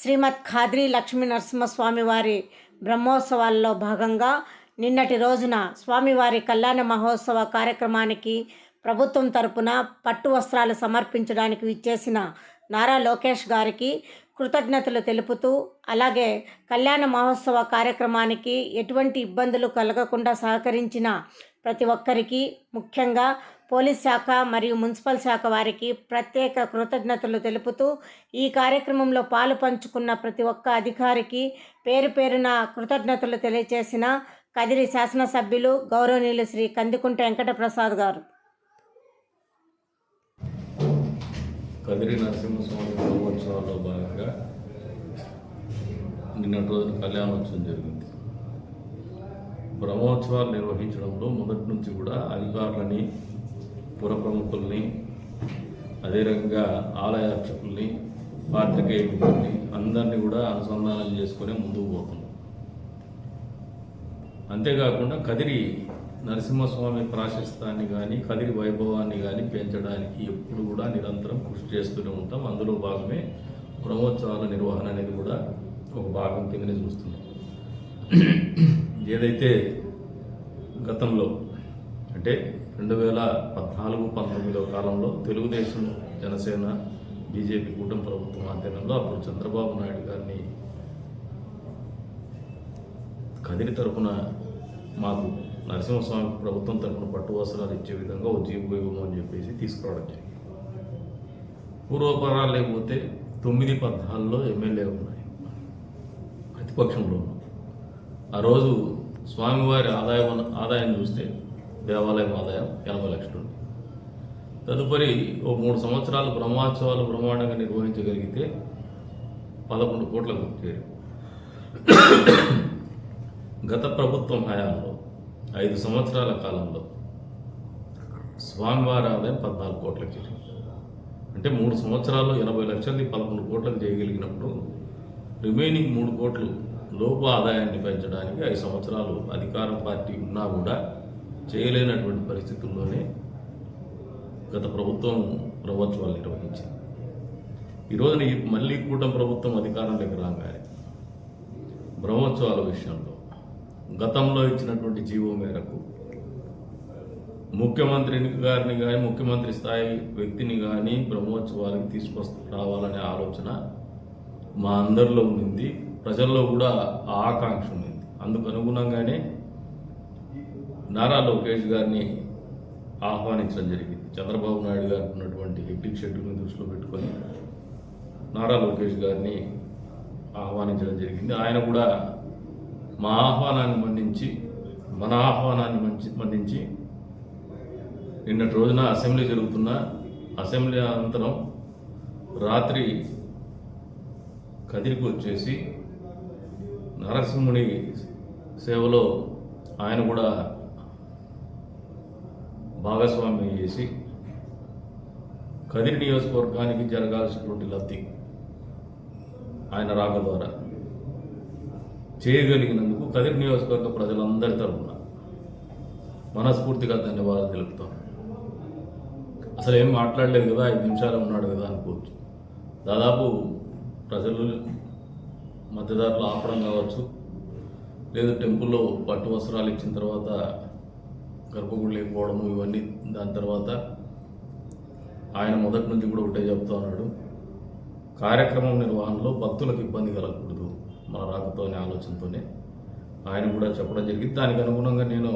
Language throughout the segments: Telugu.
శ్రీమద్ ఖాద్రి లక్ష్మీ నరసింహస్వామి వారి బ్రహ్మోత్సవాల్లో భాగంగా నిన్నటి రోజున స్వామివారి కళ్యాణ మహోత్సవ కార్యక్రమానికి ప్రభుత్వం తరపున పట్టు వస్త్రాలు సమర్పించడానికి విచ్చేసిన నారా లోకేష్ గారికి కృతజ్ఞతలు తెలుపుతూ అలాగే కళ్యాణ మహోత్సవ కార్యక్రమానికి ఎటువంటి ఇబ్బందులు కలగకుండా సహకరించిన ప్రతి ఒక్కరికి ముఖ్యంగా పోలీస్ శాఖ మరియు మున్సిపల్ శాఖ వారికి ప్రత్యేక కృతజ్ఞతలు తెలుపుతూ ఈ కార్యక్రమంలో పాలు పంచుకున్న ప్రతి ఒక్క అధికారికి పేరు పేరున కృతజ్ఞతలు తెలియజేసిన కదిరి శాసనసభ్యులు గౌరవనీయులు శ్రీ కందికుంట వెంకటప్రసాద్ గారు. కదిరి నరసింహస్వామి బ్రహ్మోత్సవాల్లో నిన్నటి రోజున కళ్యాణోత్సవం జరిగింది. బ్రహ్మోత్సవాలు నిర్వహించడంలో మొదటి నుంచి కూడా అధికారులని పుర ప్రముఖుల్ని అదే రకంగా ఆలయ అర్చకుల్ని పాత్రికేయ మిత్రుల్ని అందరినీ కూడా అనుసంధానం చేసుకునే ముందుకు పోతున్నాం. అంతేకాకుండా కదిరి నరసింహస్వామి ప్రాశస్తాన్ని కానీ కదిరి వైభవాన్ని కానీ పెంచడానికి ఎప్పుడు కూడా నిరంతరం కృషి చేస్తూనే ఉంటాం. అందులో భాగమే బ్రహ్మోత్సవాల నిర్వహణ అనేది కూడా ఒక భాగం కిందనే చూస్తున్నాం. ఏదైతే గతంలో అంటే రెండు వేల పద్నాలుగు పంతొమ్మిదో కాలంలో తెలుగుదేశం జనసేన బీజేపీ కూటమి ప్రభుత్వం ఆధ్వర్యంలో అప్పుడు చంద్రబాబు నాయుడు గారిని కదిరి తరపున మాకు నరసింహస్వామి ప్రభుత్వం తరపున పట్టు వస్త్రాలు ఇచ్చే విధంగా ఉద్యోగం జీవో అని చెప్పేసి తీసుకురావడం జరిగింది. పూర్వపరాలు లేకపోతే తొమ్మిది పద్నాలుగులో ఎమ్మెల్యే ఉన్నాయి ప్రతిపక్షంలో ఆ రోజు స్వామివారి ఆదాయం ఆదాయం చూస్తే దేవాలయం ఆదాయం ఎనభై లక్షలు ఉంది. తదుపరి ఓ మూడు సంవత్సరాలు బ్రహ్మోత్సవాలు బ్రహ్మాండంగా నిర్వహించగలిగితే పదకొండు కోట్లకు చేరు. గత ప్రభుత్వం హయాంలో ఐదు సంవత్సరాల కాలంలో స్వామివారి ఆదాయం పద్నాలుగు కోట్లకు చేరింది అంటే మూడు సంవత్సరాల్లో ఎనభై లక్షలది పదకొండు కోట్లకు చేయగలిగినప్పుడు రిమైనింగ్ మూడు కోట్లు లోపు ఆదాయాన్ని పెంచడానికి ఐదు సంవత్సరాలు అధికారం పార్టీ ఉన్నా కూడా చేయలేనటువంటి పరిస్థితుల్లోనే గత ప్రభుత్వం బ్రహ్మోత్సవాలు నిర్వహించింది. ఈరోజున మళ్ళీ కూటమి ప్రభుత్వం అధికారంలోకి రాగానే బ్రహ్మోత్సవాల విషయంలో గతంలో ఇచ్చినటువంటి జీవో మేరకు ముఖ్యమంత్రిని గారిని కానీ ముఖ్యమంత్రి స్థాయి వ్యక్తిని కానీ బ్రహ్మోత్సవాలకు తీసుకొస్త రావాలనే ఆలోచన మా అందరిలో ఉంది ప్రజల్లో కూడా ఆ ఆకాంక్ష ఉంది అందుకు అనుగుణంగానే నారా లోకేష్ గారిని ఆహ్వానించడం జరిగింది. చంద్రబాబు నాయుడు గారు ఉన్నటువంటి హెక్టిక్ షెడ్యూల్ని దృష్టిలో పెట్టుకొని నారా లోకేష్ గారిని ఆహ్వానించడం జరిగింది. ఆయన కూడా మా ఆహ్వానాన్ని మన్నించి మన ఆహ్వానాన్ని మంచి మన్నించి నిన్నటి రోజున అసెంబ్లీ జరుగుతున్న అసెంబ్లీ అనంతరం రాత్రి కదిరికి వచ్చేసి నరసింహుని సేవలో ఆయన కూడా భాగస్వామ్యం చేసి కదిరి నియోజకవర్గానికి జరగాల్సినటువంటి లబ్ధి ఆయన రాక ద్వారా చేయగలిగినందుకు కదిరి నియోజకవర్గ ప్రజలందరి తరఫున మనస్ఫూర్తిగా ధన్యవాదాలు తెలుపుతాం. అసలు ఏం మాట్లాడలేదు కదా ఐదు నిమిషాలు ఉన్నాడు కదా అనుకోవచ్చు. దాదాపు ప్రజలు మధ్యదారులు ఆపడం కావచ్చు లేదు టెంపుల్లో పట్టు వస్త్రాలు ఇచ్చిన తర్వాత గర్భగుడి లేకపోవడము ఇవన్నీ దాని తర్వాత ఆయన మొదటి నుంచి కూడా ఒకటే చెప్తా ఉన్నాడు. కార్యక్రమం నిర్వహణలో భక్తులకు ఇబ్బంది కలగకూడదు మన రాకతో అనే ఆలోచనతోనే. ఆయన కూడా చెప్పడం జరిగింది. దానికి అనుగుణంగా నేను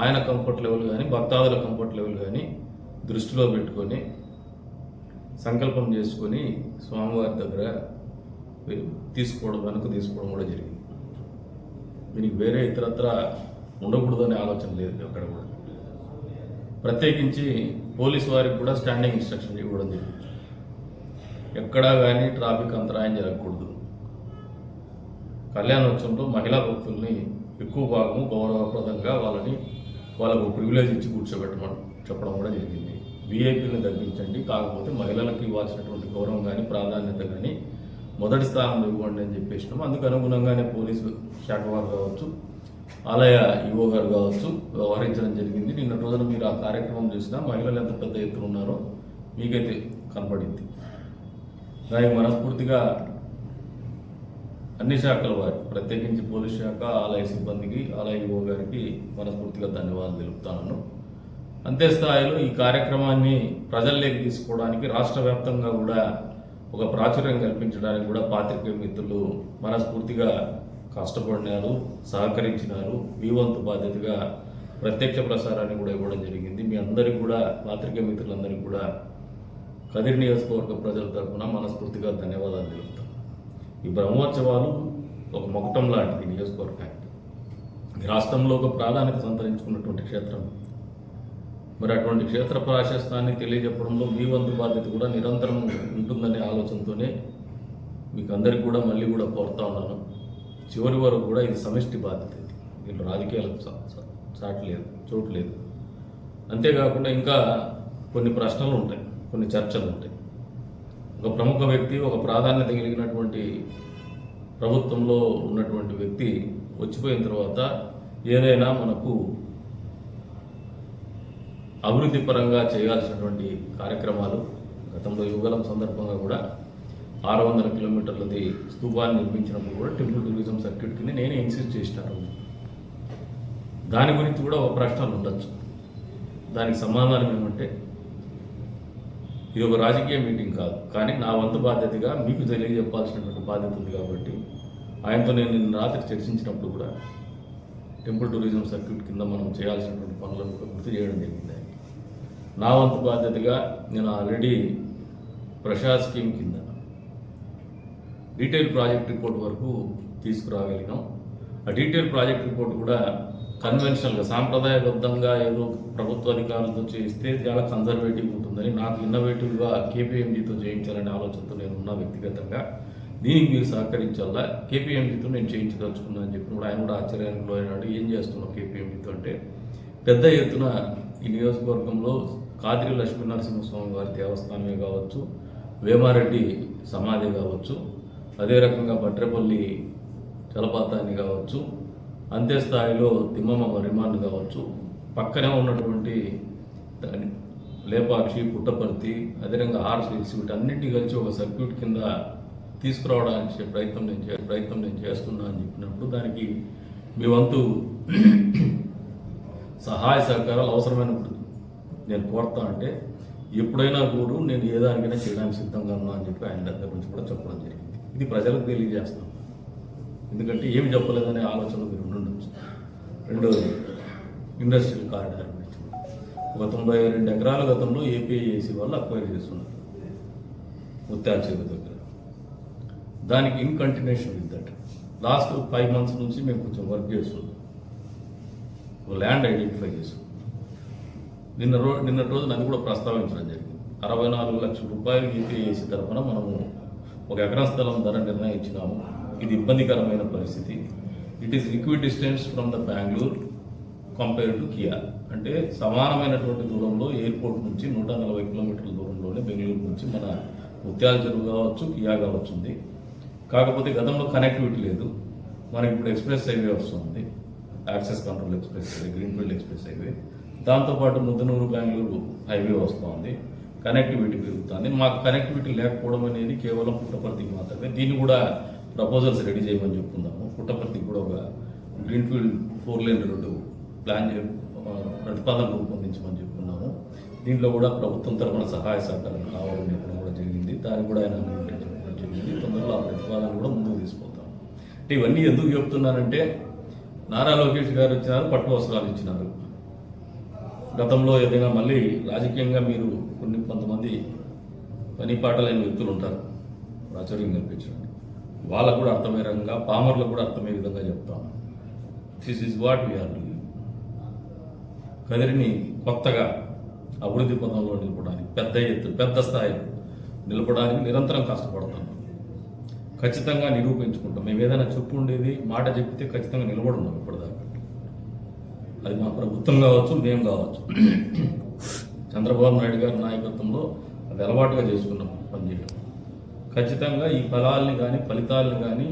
ఆయన కంఫర్ట్ లెవెల్ కానీ భక్తాదుల కంఫర్ట్ లెవెల్ కానీ దృష్టిలో పెట్టుకొని సంకల్పం చేసుకొని స్వామివారి దగ్గర తీసుకోవడం వెనక తీసుకోవడం కూడా జరిగింది. దీనికి వేరే ఇతరత్ర ఉండకూడదనే ఆలోచన లేదు అక్కడ కూడా. ప్రత్యేకించి పోలీసు వారికి కూడా స్టాండింగ్ ఇన్స్ట్రక్షన్ ఇవ్వడం జరిగింది. ఎక్కడా కానీ ట్రాఫిక్ అంతరాయం జరగకూడదు. కళ్యాణోత్సవంలో మహిళా భక్తుల్ని ఎక్కువ భాగము గౌరవప్రదంగా వాళ్ళని వాళ్ళకు ప్రివిలేజ్ ఇచ్చి కూర్చోబెట్టమని చెప్పడం కూడా జరిగింది. వీఐపీలను తగ్గించండి. కాకపోతే మహిళలకు ఇవ్వాల్సినటువంటి గౌరవం కానీ ప్రాధాన్యత కానీ మొదటి స్థానంలో ఇవ్వండి అని చెప్పేసినాము. అందుకు అనుగుణంగానే పోలీసు శాఖ వారు కావచ్చు ఆలయ ఈవో గారు కావచ్చు వ్యవహరించడం జరిగింది. నిన్న రోజున మీరు ఆ కార్యక్రమం చూసినా మహిళలు ఎంత పెద్ద ఎత్తున ఉన్నారో మీకైతే కనపడింది. దానికి మనస్ఫూర్తిగా అన్ని శాఖల వారి ప్రత్యేకించి పోలీస్ శాఖ ఆలయ సిబ్బందికి ఆలయ ఈవో గారికి మనస్ఫూర్తిగా ధన్యవాదాలు తెలుపుతాను అంతే స్థాయిలో ఈ కార్యక్రమాన్ని ప్రజల్లోకి తీసుకోవడానికి రాష్ట్ర వ్యాప్తంగా కూడా ఒక ప్రాచుర్యం కల్పించడానికి కూడా పాత్రికేయ మిత్రులు మనస్ఫూర్తిగా కష్టపడినారు సహకరించినారు. మీ వంతు బాధ్యతగా ప్రత్యక్ష ప్రసారాన్ని కూడా ఇవ్వడం జరిగింది. మీ అందరికీ కూడా పాత్రికేయ మిత్రులందరికీ కూడా కదిరి నియోజకవర్గ ప్రజల తరఫున మనస్ఫూర్తిగా ధన్యవాదాలు తెలుపుతాం. ఈ బ్రహ్మోత్సవాలు ఒక మొకటం లాంటిది నియోజకవర్గానికి. రాష్ట్రంలో ఒక ప్రాధాన్యత సంతరించుకున్నటువంటి క్షేత్రం. మరి అటువంటి క్షేత్ర ప్రాశస్తాన్ని తెలియజెప్పడంలో మీ వంతు బాధ్యత కూడా నిరంతరం ఉంటుందనే ఆలోచనతోనే మీకు అందరికి కూడా మళ్ళీ కూడా కోరుతా ఉన్నాను. చివరి వరకు కూడా ఇది సమిష్టి బాధ్యత ఇది. దీంట్లో రాజకీయాలకు చా- చాటు లేదు చోటు లేదు. అంతేకాకుండా ఇంకా కొన్ని ప్రశ్నలు ఉంటాయి కొన్ని చర్చలు ఉంటాయి. ఒక ప్రముఖ వ్యక్తి ఒక ప్రాధాన్యత కలిగినటువంటి ప్రభుత్వంలో ఉన్నటువంటి వ్యక్తి వచ్చిపోయిన తర్వాత ఏదైనా మనకు అభివృద్ధి పరంగా చేయాల్సినటువంటి కార్యక్రమాలు గతంలో యుగలం సందర్భంగా కూడా ఆరు వందల కిలోమీటర్లది స్తూపాన్ని నిర్మించినప్పుడు కూడా టెంపుల్ టూరిజం సర్క్యూట్ కింద నేనే ఇన్సిస్ట్ చేసినాను. దాని గురించి కూడా ఒక ప్రశ్నలు ఉండొచ్చు. దానికి సమాధానం ఏమంటే ఇది ఒక రాజకీయ మీటింగ్ కాదు కానీ నా వంతు బాధ్యతగా మీకు తెలియజెప్పాల్సినటువంటి బాధ్యత ఉంది కాబట్టి ఆయనతో నేను నిన్న రాత్రి చర్చించినప్పుడు కూడా టెంపుల్ టూరిజం సర్క్యూట్ కింద మనం చేయాల్సినటువంటి పనులను గుర్తు చేయడం జరిగింది. నా వంతు బాధ్యతగా నేను ఆల్రెడీ ప్రసాద్ స్కీమ్ కింద డీటెయిల్ ప్రాజెక్ట్ రిపోర్ట్ వరకు తీసుకురాగలిగాం. ఆ డీటెయిల్ ప్రాజెక్ట్ రిపోర్ట్ కూడా కన్వెన్షనల్గా సాంప్రదాయబద్ధంగా ఏదో ప్రభుత్వ అధికారులతో చేయిస్తే చాలా కన్జర్వేటివ్ ఉంటుందని నాకు ఇన్నోవేటివ్గా కేపీఎంజీతో చేయించాలనే ఆలోచనతో నేను ఉన్న వ్యక్తిగతంగా దీనికి మీరు సహకరించాలా? కేపీఎంజీతో నేను చేయించదలుచుకున్నాను అని చెప్పి కూడా ఆయన కూడా ఆశ్చర్యానికి లోయనాడు ఏం చేస్తున్నావు కేపీఎంజీతో అంటే పెద్ద ఎత్తున ఈ నియోజకవర్గంలో కాదిరి లక్ష్మీ నరసింహస్వామి వారి దేవస్థానమే కావచ్చు వేమారెడ్డి సమాధి కావచ్చు అదే రకంగా బట్రేపల్లి జలపాతాన్ని కావచ్చు అంతే స్థాయిలో తిమ్మమ్మ రిమాండ్ కావచ్చు పక్కనే ఉన్నటువంటి దాని లేపాక్షి పుట్టపర్తి అదేవిధంగా ఆర్స్ హిల్స్ వీటన్నింటినీ కలిసి ఒక సర్క్యూట్ కింద తీసుకురావడానికి ప్రయత్నం నేను చే ప్రయత్నం నేను చేస్తున్నా అని చెప్పినప్పుడు దానికి మీ వంతు సహాయ సహకారాలు అవసరమైనప్పుడు నేను కోరుతా అంటే ఎప్పుడైనా కూడా నేను ఏ దానికైనా చేయడానికి సిద్ధంగా ఉన్నా అని చెప్పి ఆయన దగ్గర నుంచి కూడా చెప్పడం జరిగింది. ఇది ప్రజలకు తెలియజేస్తాం. ఎందుకంటే ఏమి చెప్పలేదనే ఆలోచన మీరు ఉండొచ్చు రెండోది ఇండస్ట్రియల్ కారిడార్ గురించి. ఒక తొంభై రెండు ఎకరాల గతంలో ఏపీఏసీ వాళ్ళు అక్వైర్ చేస్తున్నారు. ముత్యాల చెరువు దగ్గర. దానికి in continuation with last five months నుంచి మేము కొంచెం వర్క్ చేస్తున్నాం. ఒక ల్యాండ్ ఐడెంటిఫై చేస్తున్నాం. నిన్న రో నిన్న రోజు అది కూడా ప్రస్తావించడం జరిగింది. అరవై నాలుగు లక్షల రూపాయలు ఈపీఏసీ తరఫున మనము ఒక ఎకరం స్థలం ధర నిర్ణయించినాము. ఇది ఇబ్బందికరమైన పరిస్థితి. It is equidistance from the Bengaluru compare to Kia అంటే సమానమైనటువంటి దూరంలో ఎయిర్పోర్ట్ నుంచి నూట నలభై కిలోమీటర్ల దూరంలోనే బెంగళూరు నుంచి మన ముత్యాల చెరువు కావచ్చు కియా కావచ్చు ఉంది. కాకపోతే గతంలో కనెక్టివిటీ లేదు. మనకి ఇప్పుడు ఎక్స్ప్రెస్ హైవే వస్తుంది. Access control express highway greenfield express highway. దాంతోపాటు ముద్దనూరు బెంగళూరు హైవే వస్తుంది. కనెక్టివిటీ పెరుగుతుంది. మాకు కనెక్టివిటీ లేకపోవడం అనేది కేవలం పుట్టపర్తికి మాత్రమే. దీన్ని కూడా ప్రపోజల్స్ రెడీ చేయమని చెప్పుకుందాము. పుట్టపర్తికి కూడా ఒక greenfield four lane road plan చే ప్రతిపాదన రూపొందించమని చెప్పుకున్నాము దీంట్లో కూడా ప్రభుత్వం తరఫున సహాయ సహకారం కావాలని చెప్పడం కూడా జరిగింది. దాన్ని కూడా ఆయన అంగీకరించడం జరిగింది. తొందరలో ఆ ప్రతిపాదన కూడా ముందుకు తీసుకుపోతాం. అంటే ఇవన్నీ ఎందుకు చెప్తున్నానంటే నారా లోకేష్ గారు ఇచ్చినారు పట్టు వస్త్రాలు ఇచ్చినారు. గతంలో ఏదైనా మళ్ళీ రాజకీయంగా మీరు కొన్ని కొంతమంది పని పాటలైన వ్యక్తులు ఉంటారు. ప్రాచుర్యం కల్పించడానికి వాళ్ళకు కూడా అర్థమయ్యే రకంగా పామర్లకు కూడా అర్థమయ్యే విధంగా చెప్తాం this is what we are doing కదిరిని కొత్తగా అభివృద్ధి పథంలో నిలపడానికి పెద్ద ఎత్తు పెద్ద స్థాయిలో నిలపడానికి నిరంతరం కష్టపడతాం. ఖచ్చితంగా నిరూపించుకుంటాం. మేము ఏదైనా చెప్పు ఉండేది మాట చెప్తే ఖచ్చితంగా నిలబడున్నాం ఇప్పటిదాకా. అది మా ప్రభుత్వం కావచ్చు మేము కావచ్చు. చంద్రబాబు నాయుడు గారి నాయకత్వంలో అది అలవాటుగా చేసుకున్నాం పనిచేయడం ఖచ్చితంగా ఈ ఫలాల్ని కానీ ఫలితాలను కానీ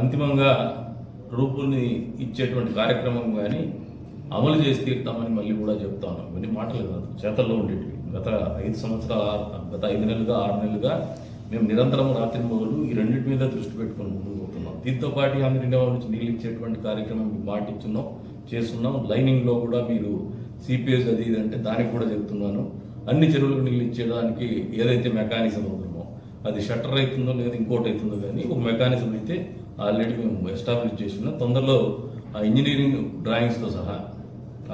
అంతిమంగా రూపుని ఇచ్చేటువంటి కార్యక్రమం కానీ అమలు చేసి తీరుతామని మళ్ళీ కూడా చెప్తాను ఇవన్నీ మాటలు కాదు చేతల్లో ఉండేటివి. గత ఐదు సంవత్సరాల గత ఐదు నెలలుగా ఆరు నెలలుగా మేము నిరంతరం రాత్రి మొదలు ఈ రెండింటి మీద దృష్టి పెట్టుకొని ముందుకు పోతున్నాం. దీంతో పాటు ఆమె రెండవ నుంచి నీళ్ళు ఇచ్చేటువంటి కార్యక్రమం మాటిచ్చున్నాం. చేస్తున్నాం. లైనింగ్లో కూడా మీరు సిపిఎస్ అది ఇది అంటే దానికి కూడా చెప్తున్నాను. అన్ని చెరువులకు నీళ్ళు ఇచ్చేదానికి ఏదైతే మెకానిజం ఉంటుందో అది షట్టర్ అవుతుందో లేదా ఇంకోటి అవుతుందో కానీ ఒక మెకానిజం అయితే ఆల్రెడీ మేము ఎస్టాబ్లిష్ చేస్తున్నాం. తొందరలో ఆ ఇంజనీరింగ్ డ్రాయింగ్స్తో సహా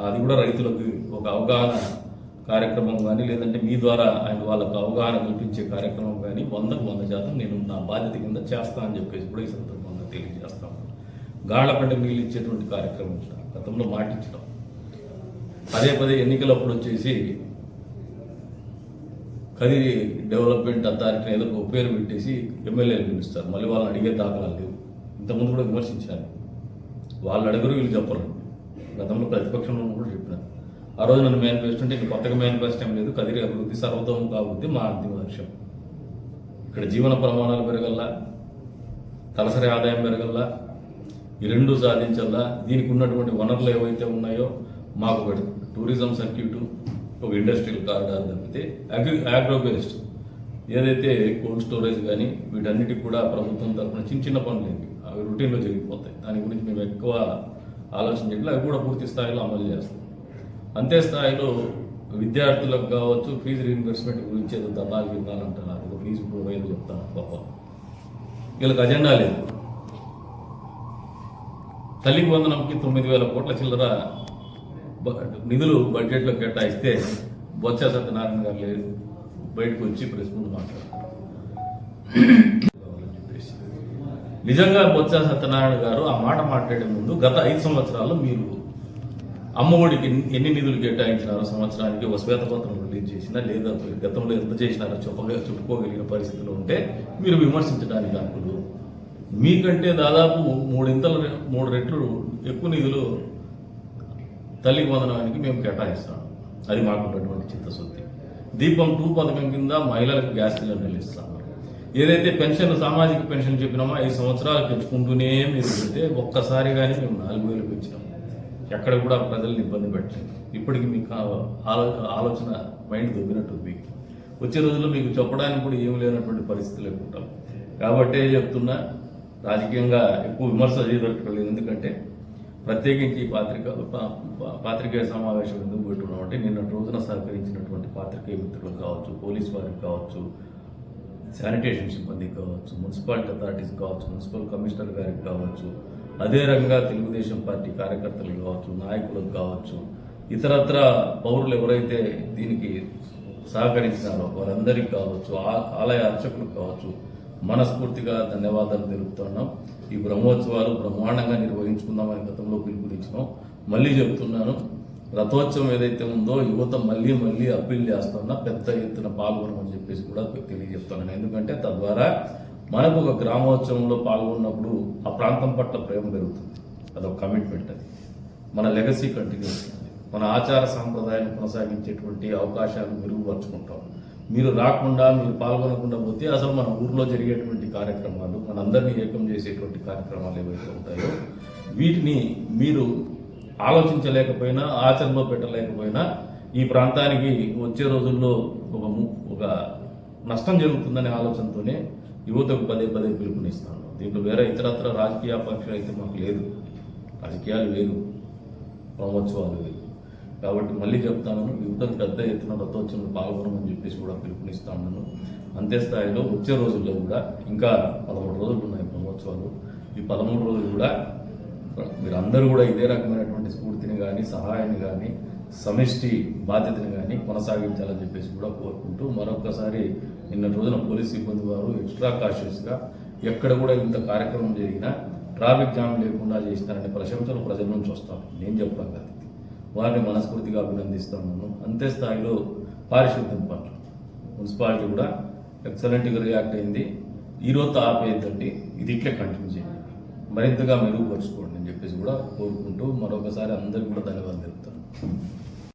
అది కూడా రైతులకు ఒక అవగాహన కార్యక్రమం కానీ లేదంటే మీ ద్వారా ఆయన వాళ్ళకు అవగాహన కల్పించే కార్యక్రమం కానీ వందకు వంద శాతం నేను నా బాధ్యత కింద చేస్తా అని చెప్పేసి కూడా ఈ సందర్భంగా తెలియజేస్తాను గాళ్ళ పంట నీళ్ళు ఇచ్చేటువంటి కార్యక్రమం గతంలో మాటించడం. పదే పదే ఎన్నికలప్పుడు వచ్చేసి కదిరి డెవలప్మెంట్ అథారిటీ ఏదో ఒక పేరు పెట్టేసి ఎమ్మెల్యేలు పిలుస్తారు. మళ్ళీ వాళ్ళని అడిగే దాఖలాలు లేవు. ఇంతకుముందు కూడా విమర్శించాను వాళ్ళు అడుగురు వీళ్ళు చెప్పరు. గతంలో ప్రతిపక్షంలో కూడా చెప్పినారు. ఆ రోజు నన్ను మేనిఫెస్టో అంటే ఇంక కొత్తగా మేనిఫెస్టో ఏం లేదు. కదిరి అభివృద్ధి సర్వతోము కావద్ది మా అంతిమ లక్ష్యం. ఇక్కడ జీవన ప్రమాణాలు పెరగల్లా తలసరి ఆదాయం పెరగల్లా ఈ రెండు సాధించాలా దీనికి ఉన్నటువంటి వనరులు ఏవైతే ఉన్నాయో మాకు ఒకటి టూరిజం సర్క్యూట్ ఒక ఇండస్ట్రియల్ కారిడార్ తప్పితే అగ్రి ఆగ్రో బేస్డ్ ఏదైతే కోల్డ్ స్టోరేజ్ కానీ వీటన్నిటికి కూడా ప్రభుత్వం తరఫున చిన్న చిన్న పనులు ఏంటి? అవి రొటీన్లో జరిగిపోతాయి. దాని గురించి మేము ఎక్కువ ఆలోచన అవి కూడా పూర్తి స్థాయిలో అమలు చేస్తాం. అంతే స్థాయిలో విద్యార్థులకు కావచ్చు ఫీజు రీఇన్వెస్ట్మెంట్ గురించి ఏదో దళాలు గిర్నాలు అంటున్నారు. ఫీజు ప్రొవైడ్ చెప్తాను. పాప వీళ్ళకి అజెండా లేదు. తల్లికి వందనంకి తొమ్మిది వేల కోట్ల చిల్లర నిధులు బడ్జెట్లో కేటాయిస్తే బొత్స సత్యనారాయణ గారు లేదు బయటకు వచ్చి ప్రెస్ ముందు మాట్లాడతారు. నిజంగా బొత్స సత్యనారాయణ గారు ఆ మాట మాట్లాడే ముందు గత ఐదు సంవత్సరాల్లో మీరు అమ్మఒడికి ఎన్ని- ఎన్ని నిధులు కేటాయించినారో సంవత్సరానికి ఒక శ్వేతపత్రం రిలీజ్ చేసినా లేదా గతంలో ఎంత చేసినారో చెప్పగ చెప్పుకోగలిగిన పరిస్థితులు ఉంటే మీరు విమర్శించడానికి హక్కులు మీకంటే దాదాపు మూడింతల మూడు రెట్లు ఎక్కువ నిధులు తల్లి వందనానికి మేము కేటాయిస్తాం. అది మాకు ఉన్నటువంటి చిత్తశుద్ధి. దీపం టూ పథకం కింద మహిళలకు గ్యాస్ సిలిండర్లు ఇస్తాం ఏదైతే పెన్షన్ సామాజిక పెన్షన్ చెప్పినామో ఐదు సంవత్సరాలు పెంచుకుంటూనే మీరు పెడితే ఒక్కసారిగానే మేము నాలుగు వేలు పెంచినాం. ఎక్కడ కూడా ప్రజల్ని ఇబ్బంది పెట్టలేదు. ఇప్పటికి మీకు ఆలోచన మైండ్ దొబ్బినట్టు మీకు వచ్చే రోజుల్లో మీకు చెప్పడానికి కూడా ఏం లేనటువంటి పరిస్థితులు ఉంటాం కాబట్టే చెప్తున్నా రాజకీయంగా ఎక్కువ విమర్శ చేయదట్టుకోలేదు ఎందుకంటే ప్రత్యేకించి పాత్రిక పాత్రికేయ సమావేశం ఎందుకు పెట్టుకున్నాం అంటే నిన్నటి రోజున సహకరించినటువంటి పాత్రికేయ మిత్రులకు కావచ్చు పోలీస్ వారికి కావచ్చు శానిటేషన్ సిబ్బంది కావచ్చు మున్సిపాలిటీ అథారిటీస్ కావచ్చు మున్సిపల్ కమిషనర్ గారికి కావచ్చు అదే రంగా తెలుగుదేశం పార్టీ కార్యకర్తలు కావచ్చు నాయకులకు కావచ్చు ఇతరత్ర పౌరులు ఎవరైతే దీనికి సహకరించినారో వారందరికీ కావచ్చు ఆ- ఆలయ అర్చకులకు కావచ్చు మనస్ఫూర్తిగా ధన్యవాదాలు తెలుపుతున్నాం ఈ బ్రహ్మోత్సవాలు బ్రహ్మాండంగా నిర్వహించుకుందామని గతంలో పిలుపునిచ్చినాం. మళ్ళీ చెప్తున్నాను రథోత్సవం ఏదైతే ఉందో యువత మళ్ళీ మళ్ళీ అప్పీల్ చేస్తున్నా పెద్ద ఎత్తున పాల్గొనమని చెప్పేసి కూడా తెలియజెప్తున్నాను ఎందుకంటే తద్వారా మనకు ఒక గ్రామోత్సవంలో పాల్గొన్నప్పుడు ఆ ప్రాంతం పట్ల ప్రేమ పెరుగుతుంది. అదొక కమిట్మెంట్ అది. మన లెగసీ కంటిన్యూ మన ఆచార సాంప్రదాయాన్ని కొనసాగించేటువంటి అవకాశాలు మెరుగుపరుచుకుంటాం మీరు రాకుండా మీరు పాల్గొనకుండా పోతే అసలు మన ఊర్లో జరిగేటువంటి కార్యక్రమాలు మనందరినీ ఏకం చేసేటువంటి కార్యక్రమాలు ఏవైతే ఉంటాయో వీటిని మీరు ఆలోచించలేకపోయినా ఆచరణలో పెట్టలేకపోయినా ఈ ప్రాంతానికి వచ్చే రోజుల్లో ఒక ము- ఒక నష్టం జరుగుతుందనే ఆలోచనతోనే యువతకు పదే పదే పిలుపునిస్తాను. దీంట్లో వేరే ఇతరత్ర రాజకీయ పక్షులు అయితే మాకు లేదు. రాజకీయాలు వేరు. బ్రహ్మోత్సవాలు వేరు. కాబట్టి మళ్ళీ చెప్తాను యువతకు పెద్ద ఎత్తున రథోత్సవం పాల్గొనమని చెప్పేసి కూడా పిలుపునిస్తాను. అంతే స్థాయిలో వచ్చే రోజుల్లో కూడా ఇంకా పదమూడు రోజులు ఉన్నాయి బ్రహ్మోత్సవాలు. ఈ పదమూడు రోజులు కూడా మీరు అందరూ కూడా ఇదే రకమైనటువంటి స్ఫూర్తిని కానీ సహాయాన్ని కానీ సమిష్టి బాధ్యతని కానీ కొనసాగించాలని చెప్పేసి కూడా కోరుకుంటూ మరొకసారి నిన్న రోజున పోలీస్ సిబ్బంది వారు ఎక్స్ట్రా కాషియస్గా ఎక్కడ కూడా ఇంత కార్యక్రమం జరిగినా ట్రాఫిక్ జామ్ లేకుండా చేస్తారని ప్రశంసలు ప్రజల నుంచి వస్తాను నేను చెప్పడం కాదు వారిని మనస్ఫూర్తిగా అభినందిస్తాను అంతే స్థాయిలో పారిశుద్ధ్యం పట్ల మున్సిపాలిటీ కూడా ఎక్సలెంట్గా రియాక్ట్ అయింది. ఈ రోజు ఆపేయద్దండి ఇది ఇట్లే కంటిన్యూ చేయండి. మరింతగా మెరుగుపరుచుకోండి అని చెప్పేసి కూడా కోరుకుంటూ మరొకసారి అందరికీ కూడా ధన్యవాదాలు తెలుపుతాను.